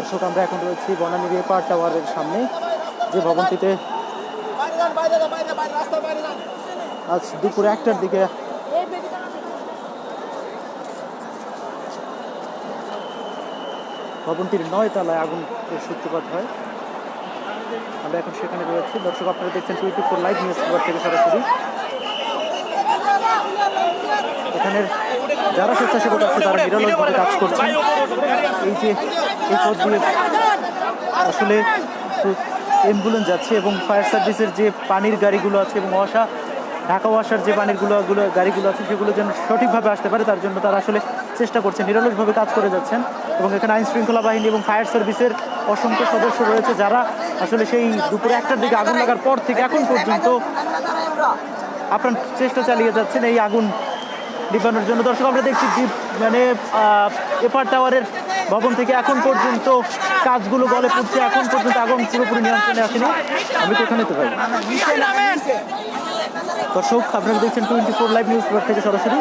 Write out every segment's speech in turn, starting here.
দর্শক, আমরা এখন রয়েছি বনানীর এপার টাওয়ারের সামনে, যে ভবনটিতে আজ দুপুর একটার দিকে ভবনটির নয় তলায় আগুন সূত্রপাত হয়। আমরা এখন সেখানে রয়েছি। দর্শক, আপনারা দেখছেন twenty four live newspaper থেকে সরাসরি। এখানের যারা স্বেচ্ছাসেবক আছে, তারা নিরলসভাবে কাজ করছেন। এই যে এই পথ দিয়ে আসলে অ্যাম্বুলেন্স যাচ্ছে এবং ফায়ার সার্ভিসের যে পানির গাড়িগুলো আছে এবং ওয়াসা ঢাকা ওয়াসার যে পানিরগুলো গুলো, গাড়িগুলো আছে, সেগুলো যেন সঠিকভাবে আসতে পারে, তার জন্য তারা আসলে চেষ্টা করছেন নিরলসভাবে কাজ করে যাচ্ছেন। এবং এখানে আইন শৃঙ্খলা বাহিনী এবং ফায়ার সার্ভিসের অসংখ্য সদস্য রয়েছে যারা আসলে সেই দুপুরে একটার দিকে আগুন লাগার পর থেকে এখন পর্যন্ত আপনার চেষ্টা চালিয়ে যাচ্ছেন এই আগুন নিবানোর জন্য। দর্শক, আমরা দেখছি মানে এপার টাওয়ারের ভবন থেকে এখন পর্যন্ত কাজগুলো গলে পড়ছে, এখন পর্যন্ত আগুন পুরোপুরি নিয়ন্ত্রণে আসেনি। আমি তো এখানে তো ভাই দর্শক, আপনারা দেখছেন টোয়েন্টি ফোর লাইভ নিউজ থেকে সরাসরি।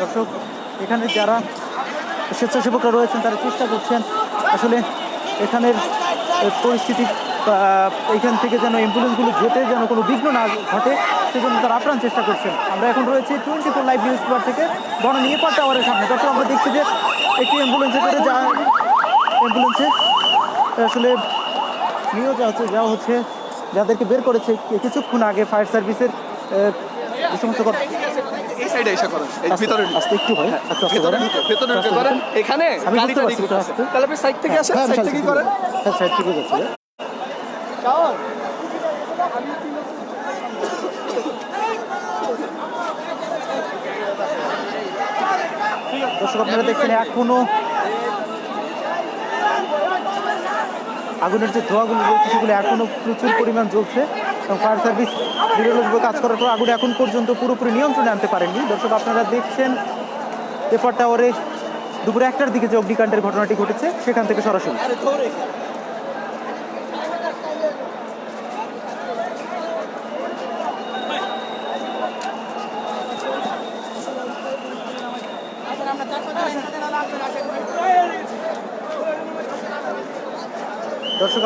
দর্শক, এখানে যারা স্বেচ্ছাসেবকরা রয়েছেন, তারা চেষ্টা করছেন আসলে এখানের পরিস্থিতি বা, এইখান থেকে যেন অ্যাম্বুলেন্সগুলো যেতে যেন কোনো বিঘ্ন না ঘটে সেজন্য তারা আপ্রাণ চেষ্টা করছেন। আমরা এখন রয়েছি twenty four live newspaper থেকে বনানী এপার টাওয়ারের সামনে। দর্শক আমরা দেখছি যে একটি অ্যাম্বুলেন্সে করে যা অ্যাম্বুলেন্সে আসলে নিয়ে যাওয়া হচ্ছে যাওয়া হচ্ছে যাদেরকে বের করেছে কিছুক্ষণ আগে ফায়ার সার্ভিসের যে সমস্ত কর- এই সাইডে এসে করেন এই ভিতরে আস্তে একটু ভাই আস্তে আস্তে ভেতরে ঢুকে, ভেতরে ঢুকে আস্তে করেন। এখানে আমি বুঝতে পারছি, ঢুকে একটু আছে। আস্তে। তাহলে আপনি সাইড থেকে আসেন হ্যাঁ, সাইড থেকে থেকে করেন। হ্যাঁ সাইড থেকে যাচ্ছি। দর্শক, আপনারা দেখছেন এখনও আগুনের যে ধোঁয়াগুলো রয়েছে, সেগুলো এখনও প্রচুর পরিমাণ জ্বলছে এবং ফায়ার সার্ভিস নিরলসভাবে কাজ করার পর আগুন এখন পর্যন্ত পুরোপুরি নিয়ন্ত্রণে আনতে পারেননি। দর্শক, আপনারা দেখছেন পেপার টাওয়ারে দুপুরে একটার দিকে যে অগ্নিকাণ্ডের ঘটনাটি ঘটেছে, সেখান থেকে সরাসরি।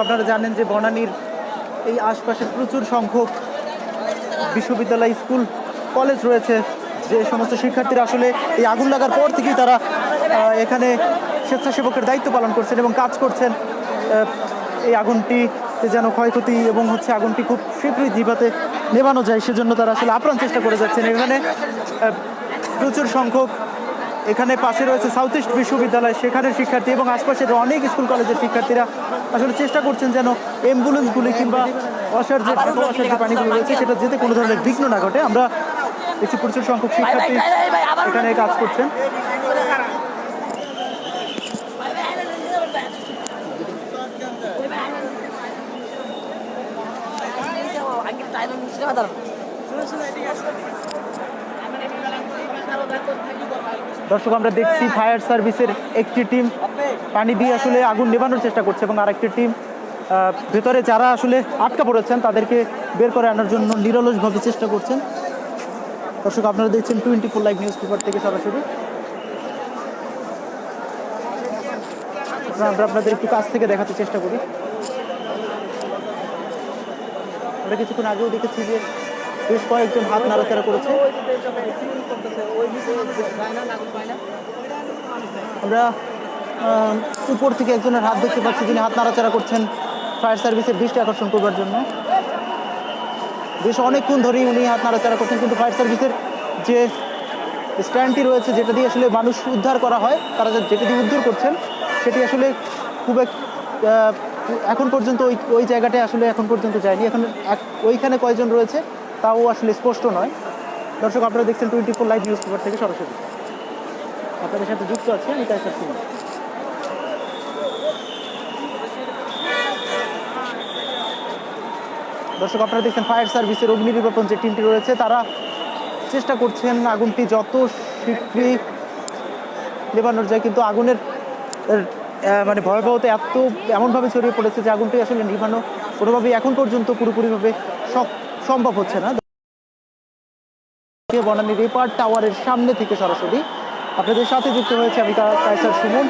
আপনারা জানেন যে বনানীর এই আশপাশে প্রচুর সংখ্যক বিশ্ববিদ্যালয়, স্কুল, কলেজ রয়েছে। যে সমস্ত শিক্ষার্থীরা আসলে এই আগুন লাগার পর থেকেই তারা এখানে স্বেচ্ছাসেবকের দায়িত্ব পালন করছেন এবং কাজ করছেন। এই আগুনটি যেন ক্ষয়ক্ষতি এবং হচ্ছে আগুনটি খুব শীঘ্রই জিভাতে নেভানো যায়, সেজন্য তারা আসলে আপ্রাণ চেষ্টা করে যাচ্ছেন। এখানে প্রচুর সংখ্যক এখানে পাশে রয়েছে সাউথ ইস্ট বিশ্ববিদ্যালয়, সেখানের শিক্ষার্থী এবং আশপাশের অনেক স্কুল কলেজের শিক্ষার্থীরা। আসলে চেষ্টা করছেন যেন অ্যাম্বুলেন্সগুলি কিংবা অসার যে অসার যে পানিগুলো রয়েছে, সেটা যেতে কোনো ধরনের বিঘ্ন না ঘটে। আমরা একটি প্রচুর সংখ্যক শিক্ষার্থী এখানে কাজ করছেন। দর্শক, আমরা দেখছি ফায়ার সার্ভিসের একটি টিম পানি দিয়ে আসলে আগুন নেভানোর চেষ্টা করছে এবং আরেকটি টিম ভেতরে যারা আসলে আটকা পড়েছেন তাদেরকে বের করে আনার জন্য নিরলসভাবে চেষ্টা করছেন। দর্শক, আপনারা দেখছেন twenty four live newspaper থেকে সরাসরি। আমরা আপনাদের একটু কাছ থেকে দেখাতে চেষ্টা করি। আমরা কিছুক্ষণ আগেও দেখেছি যে বেশ কয়েকজন হাত নাড়াচাড়া করেছে। আমরা উপর থেকে একজনের হাত দেখতে পাচ্ছি যিনি হাত নাড়াচাড়া করছেন ফায়ার সার্ভিসের দৃষ্টি আকর্ষণ করবার জন্য। বেশ অনেকক্ষণ ধরেই উনি হাত নাড়াচাড়া করছেন, কিন্তু ফায়ার সার্ভিসের যে স্ট্যান্ডটি রয়েছে, যেটা দিয়ে আসলে মানুষ উদ্ধার করা হয়, তারা যেটা দিয়ে উদ্ধার করছেন, সেটি আসলে খুব এক এখন পর্যন্ত ওই ওই জায়গাটায় আসলে এখন পর্যন্ত যায়নি। এখন ওইখানে কয়জন রয়েছে তাও আসলে স্পষ্ট নয়। দর্শক, আপনারা দেখছেন twenty four live newspaper থেকে সরাসরি। আপনাদের সাথে যুক্ত আছে আমি তাই সিং দর্শক, আপনারা দেখছেন ফায়ার সার্ভিসের অগ্নি নির্বাপন যে টিমটি রয়েছে, তারা চেষ্টা করছেন আগুনটি যত শীঘ্রই নেবানোর যায়, কিন্তু আগুনের মানে ভয়াবহতা এত এমনভাবে ছড়িয়ে পড়েছে যে আগুনটি আসলে নিভানো কোনোভাবেই এখন পর্যন্ত পুরোপুরিভাবে সব- সম্ভব হচ্ছে না। বনানীর রেপার টাওয়ারের সামনে থেকে সরাসরি আপনাদের সাথে যুক্ত হয়েছে আমি কায়সার সুমন।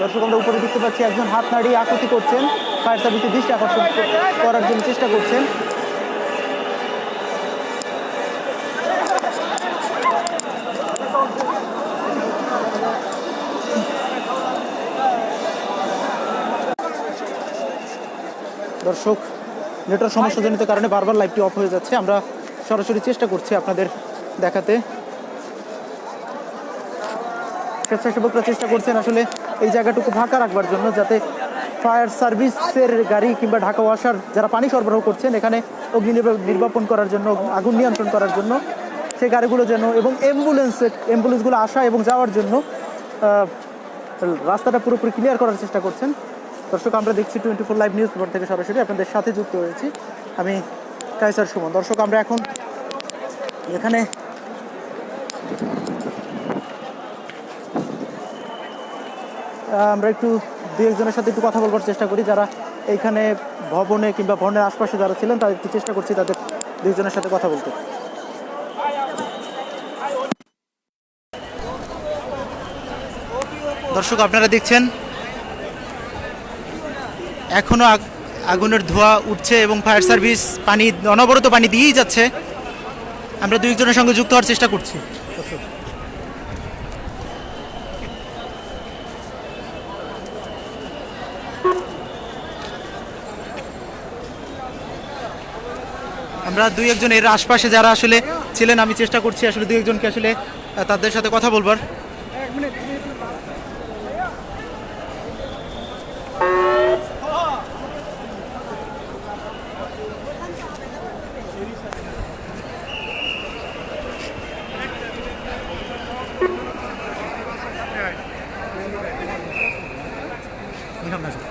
দর্শক, আমরা উপরে দেখতে পাচ্ছি একজন হাত নাড়িয়ে আকুতি করছেন। ফায়ার সার্ভিসের দৃষ্টি আকর্ষণ করার জন্য চেষ্টা করছেন। দর্শক, নেটওয়ার্ক সমস্যাজনিত কারণে বারবার লাইভটি অফ হয়ে যাচ্ছে। আমরা সরাসরি চেষ্টা করছি আপনাদের দেখাতে। স্বেচ্ছাসেবকরা চেষ্টা করছেন আসলে এই জায়গাটুকু ফাঁকা রাখবার জন্য, যাতে ফায়ার সার্ভিসের গাড়ি কিংবা ঢাকা ওয়াসার যারা পানি সরবরাহ করছেন, এখানে অগ্নি নির্বা- নির্বাপন করার জন্য, আগুন নিয়ন্ত্রণ করার জন্য সেই গাড়িগুলো যেন এবং অ্যাম্বুলেন্স অ্যাম্বুলেন্সগুলো আসা এবং যাওয়ার জন্য রাস্তাটা পুরোপুরি ক্লিয়ার করার চেষ্টা করছেন। দর্শক, আমরা দেখছি twenty four live newspaper থেকে সরাসরি আপনাদের সাথে যুক্ত হয়েছি। আমি কাইসার সুমন। দর্শক, আমরা এখন এখানে আমরা একটু দু একজনের সাথে একটু কথা বলবার চেষ্টা করি। যারা এইখানে ভবনে কিংবা ভবনের আশপাশে যারা ছিলেন তাদের একটু চেষ্টা করছি তাদের দুইজনের সাথে কথা বলতে। দর্শক, আপনারা দেখছেন এখনও আগ- আগুনের ধোঁয়া উঠছে এবং ফায়ার সার্ভিস পানি, অনবরত পানি দিয়েই যাচ্ছে। আমরা দুইজনের সঙ্গে যুক্ত হওয়ার চেষ্টা করছি। আমরা দুই একজন এর আশপাশে যারা আসলে ছিলেন, আমি চেষ্টা করছি আসলে দুই একজনকে আসলে তাদের সাথে কথা বলবার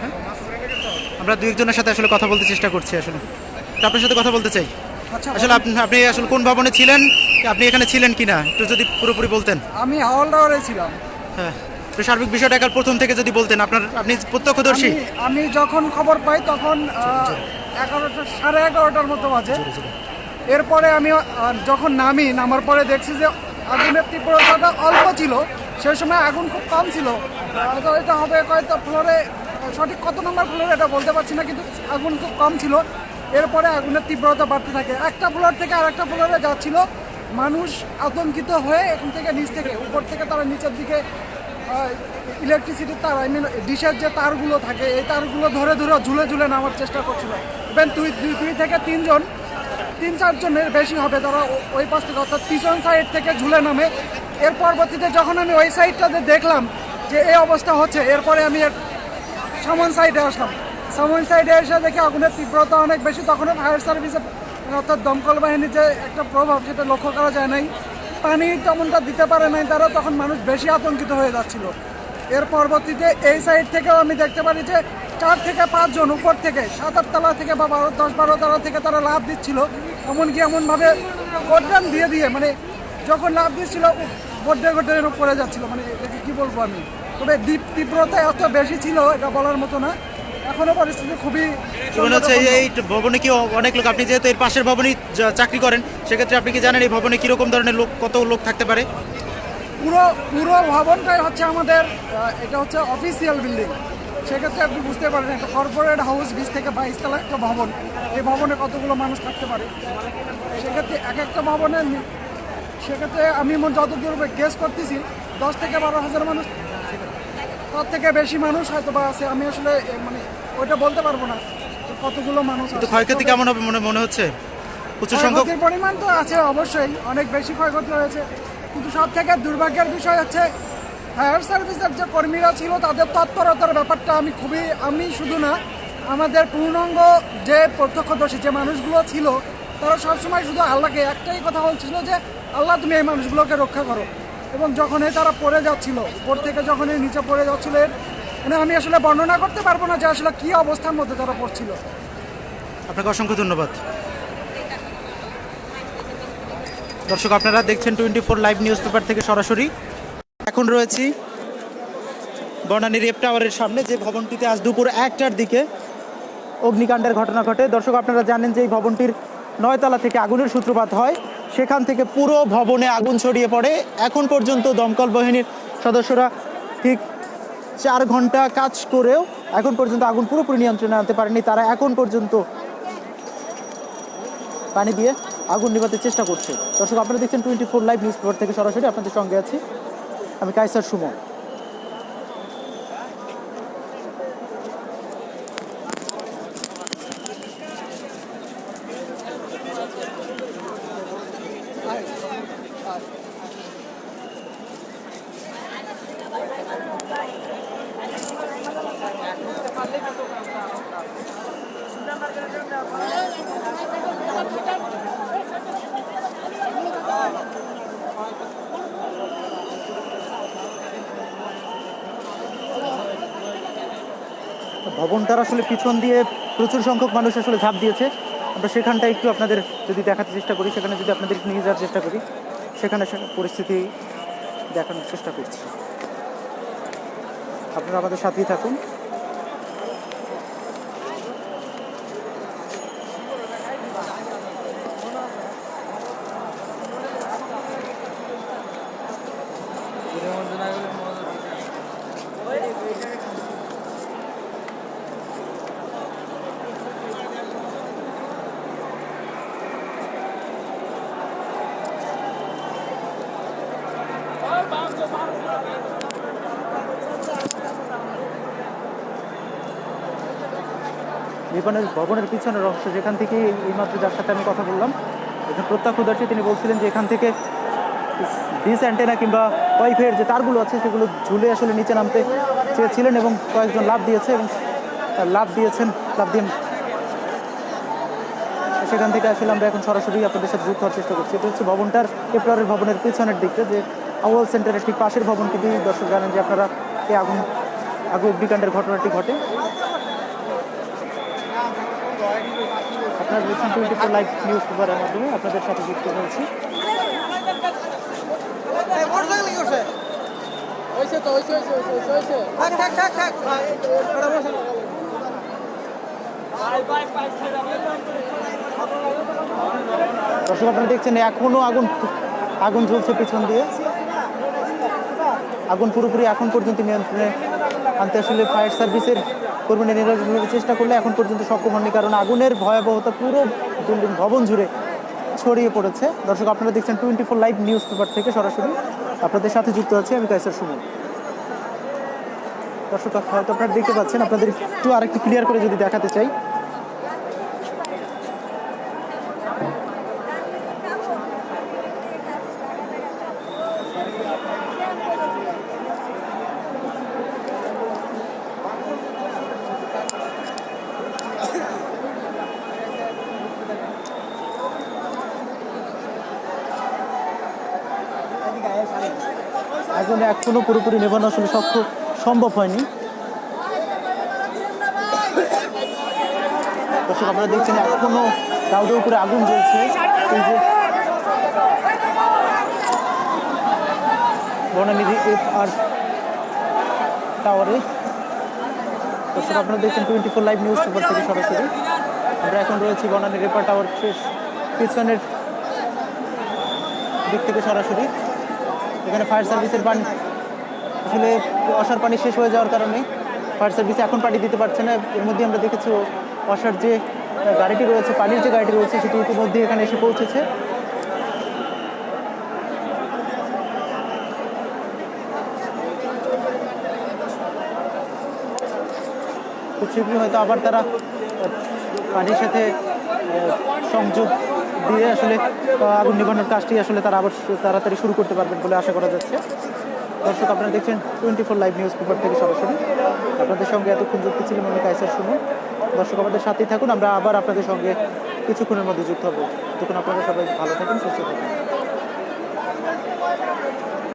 হ্যাঁ? আমরা দুই একজনের সাথে আসলে কথা বলতে চেষ্টা করছি আসলে। আপনার সাথে কথা বলতে চাই। আসলে আপনি আপনি আসলে কোন ভবনে ছিলেন? আপনি এখানে ছিলেন কিনা? একটু যদি পুরোপুরি বলতেন। আমি হাওলদারে ছিলাম। হ্যাঁ। তো সার্বিক বিষয়টা একবার প্রথম থেকে যদি বলতেন আপনার আপনি প্রত্যক্ষদর্শী? আমি যখন খবর পাই তখন এগারোটা সাড়ে এগারোটার মতো বাজে। এরপরে আমি যখন নামি নামার পরে দেখছি যে আগুনের তীব্রতাটা অল্প ছিল সেই সময় আগুন খুব কম ছিল। এটা হবে কয়তো ফ্লোরে সঠিক কত নম্বর ফ্লোরে এটা বলতে পারছি না, কিন্তু আগুন খুব কম ছিল। এরপরে আগুনের তীব্রতা বাড়তে থাকে। একটা ফ্লোর থেকে আরেকটা ফ্লোরে যাচ্ছিল। মানুষ আতঙ্কিত হয়ে এখান থেকে নিচ থেকে, উপর থেকে তারা নিচের দিকে ইলেকট্রিসিটির তার আই মিন ডিশের যে তারগুলো থাকে, এই তারগুলো ধরে ধরে ঝুলে ঝুলে নামার চেষ্টা করছিল। ইভেন দুই দুই দুই থেকে তিনজন, তিন, চারজনের বেশি হবে তারা ওই পাশ থেকে, অর্থাৎ পিছন সাইড থেকে ঝুলে নামে। এর পরবর্তীতে যখন আমি ওই সাইডটাতে দেখলাম যে এই অবস্থা হচ্ছে, এরপরে আমি সামন সাইডে আসলাম। সামন সাইডে এসে দেখি আগুনের তীব্রতা অনেক বেশি। তখনও ফায়ার সার্ভিসের অর্থাৎ দমকল বাহিনীর যে একটা প্রভাব, সেটা লক্ষ্য করা যায় নাই। পানি তেমনটা দিতে পারে নাই তারা তখন মানুষ বেশি আতঙ্কিত হয়ে যাচ্ছিল। এর পরবর্তীতে এই সাইড থেকেও আমি দেখতে পারি যে, চার থেকে পাঁচজন উপর থেকে, সাত আটতলা থেকে বা বারো দশ বারো তলা থেকে তারা লাভ দিচ্ছিল। এমনকি এমনভাবে গড্ডান দিয়ে দিয়ে মানে যখন লাভ দিচ্ছিল গড্ডে গড্ডে এরকম পড়ে যাচ্ছিল মানে এটাকে কি বলব আমি? তবে তীব্রতা এত বেশি ছিল এটা বলার মতো না। এখনও পরিস্থিতি খুবই মনে হচ্ছে এই- ভবনে কি অনেক লোক আপনি যেহেতু এর পাশের ভবনে চাকরি করেন সেক্ষেত্রে আপনি কি জানেন এই ভবনে কীরকম ধরনের লোক কত লোক থাকতে পারে? পুরো পুরো ভবনটাই হচ্ছে আমাদের এটা হচ্ছে অফিসিয়াল বিল্ডিং সেক্ষেত্রে আপনি বুঝতে পারেন একটা কর্পোরেট হাউস বিশ থেকে বাইশ তলা একটা ভবন। এই ভবনে কতগুলো মানুষ থাকতে পারে? সেক্ষেত্রে এক একটা ভবনের নি- সেক্ষেত্রে আমি মনে যতদূর গেস করতেছি দশ থেকে বারো হাজার মানুষ তার থেকে বেশি মানুষ হয়তো বা আছে। আমি আসলে মানে ওইটা বলতে পারব না কতগুলো মানুষ ক্ষয়ক্ষতি কেমন হবে মনে মনে হচ্ছে? প্রচুর ক্ষয়ক্ষতির পরিমাণ তো আছে অবশ্যই অনেক বেশি ক্ষয়ক্ষতি হয়েছে। কিন্তু সব থেকে দুর্ভাগ্যের বিষয় হচ্ছে ফায়ার সার্ভিসের যে কর্মীরা ছিল তাদের তৎপরতার ব্যাপারটা আমি খুবই আমি শুধু না আমাদের পূর্ণাঙ্গ যে প্রত্যক্ষদর্শী যে মানুষগুলো ছিল তারা সবসময় শুধু আল্লাহকে একটাই কথা বলছিল যে, আল্লাহ, তুমি এই মানুষগুলোকে রক্ষা করো। এবং যখনই তারা পড়ে যাচ্ছিল, উপর থেকে যখনই নিচে পড়ে যাচ্ছিল মানে আমি আসলে বর্ণনা করতে পারব না যে আসলে কী অবস্থার মধ্যে তারা পড়ছিল। আপনাকে অসংখ্য ধন্যবাদ। দর্শক, আপনারা দেখছেন twenty four live newspaper থেকে সরাসরি। এখন রয়েছি বনানী রেপ টাওয়ারের সামনে, যে ভবনটিতে আজ দুপুর একটার দিকে অগ্নিকাণ্ডের ঘটনা ঘটে। দর্শক, আপনারা জানেন যে এই ভবনটির নয়তলা থেকে আগুনের সূত্রপাত হয়। সেখান থেকে পুরো ভবনে আগুন ছড়িয়ে পড়ে। এখন পর্যন্ত দমকল বাহিনীর সদস্যরা ঠিক চার ঘণ্টা কাজ করেও এখন পর্যন্ত আগুন পুরোপুরি নিয়ন্ত্রণে আনতে পারেনি। তারা এখন পর্যন্ত পানি দিয়ে আগুন নেভাতে চেষ্টা করছে। দর্শক, আপনারা দেখছেন twenty four live newspaper থেকে সরাসরি আপনাদের সঙ্গে আছি। আমি কাইসার সুমন। ভবনটার আসলে পিছন দিয়ে প্রচুর সংখ্যক মানুষ আসলে ঝাঁপ দিয়েছে। আমরা সেখানটা একটু আপনাদের যদি দেখাতে চেষ্টা করি, সেখানে যদি আপনাদের নিয়ে যাওয়ার চেষ্টা করি, সেখানে পরিস্থিতি দেখানোর চেষ্টা করছি। আপনারা আমাদের সাথেই থাকুন। নির্মাণের ভবনের পিছনের অংশ যেখান থেকে এইমাত্র যার সাথে আমি কথা বললাম এখানে প্রত্যক্ষদর্শী, তিনি বলছিলেন যে এখান থেকে ডিস অ্যান্টেনা কিংবা ওয়াইফাইয়ের যে তারগুলো আছে, সেগুলো ঝুলে আসলে নিচে নামতে চেয়েছিলেন এবং কয়েকজন লাভ দিয়েছে এবং লাভ দিয়েছেন লাভ দিয়ে সেখান থেকে আসলে আমরা এখন সরাসরি আপনাদের সাথে যুক্ত হওয়ার চেষ্টা করছি। এটা হচ্ছে ভবনটার এপ্লারের ভবনের পিছনের দিকটা, যে আওয়াল সেন্টারের ঠিক পাশের ভবনটি। দিয়ে দর্শক জানেন যে আপনারা এই আগুন আগুন অগ্নিকাণ্ডের ঘটনাটি ঘটে। আপনারা দেখছেন টোয়েন্টি লাইভ নিউজ পেপারের মাধ্যমে আপনাদের সাথে যুক্ত হয়েছি। দর্শক আপনারা দেখছেন এখনও আগুন আগুন জ্বলছে পিছন দিয়ে। আগুন পুরোপুরি এখন পর্যন্ত নিয়ন্ত্রণে আনতে আসলে ফায়ার সার্ভিসের কর্মীরা নিরাপদ চেষ্টা করলে এখন পর্যন্ত সক্ষম হননি, কারণ আগুনের ভয়াবহতা পুরো বিল্ডিং ভবন জুড়ে ছড়িয়ে পড়েছে। দর্শক, আপনারা দেখছেন twenty four live newspaper থেকে সরাসরি। আপনাদের সাথে যুক্ত আছি আমি কাইসার সুমন। দর্শক, হয়তো আপনারা দেখতে পাচ্ছেন, আপনাদের একটু আরেকটু ক্লিয়ার করে যদি দেখাতে চাই। আগুন এখনও পুরোপুরি নেভানো আসলে সক্ষ সম্ভব হয়নি। দর্শক, আপনারা দেখছেন এখনও দাউদের উপরে আগুন জ্বলছে। এই যে বনানিধি এফ আর টাওয়ারে। দর্শক, আপনারা দেখছেন twenty four live newspaper থেকে সরাসরি। আমরা এখন রয়েছি বনানী রেপার টাওয়ার পিছনের দিক থেকে সরাসরি। এখানে ফায়ার সার্ভিসের পানি আসলে অসার পানি শেষ হয়ে যাওয়ার কারণে ফায়ার সার্ভিস এখন পানি দিতে পারছে না। এর মধ্যে আমরা দেখেছি অসার যে গাড়িটি রয়েছে, পানির যে গাড়িটি রয়েছে, সেটি ইতিমধ্যে এখানে এসে পৌঁছেছে। খুব শীঘ্রই হয়তো আবার তারা পানির সাথে সংযোগ দিয়ে আসলে আগুন নিবানোর কাজটি আসলে তারা আবার তাড়াতাড়ি শুরু করতে পারবেন বলে আশা করা যাচ্ছে। দর্শক, আপনারা দেখছেন twenty four live newspaper থেকে সরাসরি। আপনাদের সঙ্গে এতক্ষণ যুক্ত ছিলাম আমি কাইসার শুনুন দর্শক, আমাদের সাথেই থাকুন, আমরা আবার আপনাদের সঙ্গে কিছুক্ষণের মধ্যে যুক্ত হব। তখন আপনারা সবাই ভালো থাকুন, সুস্থ থাকুন।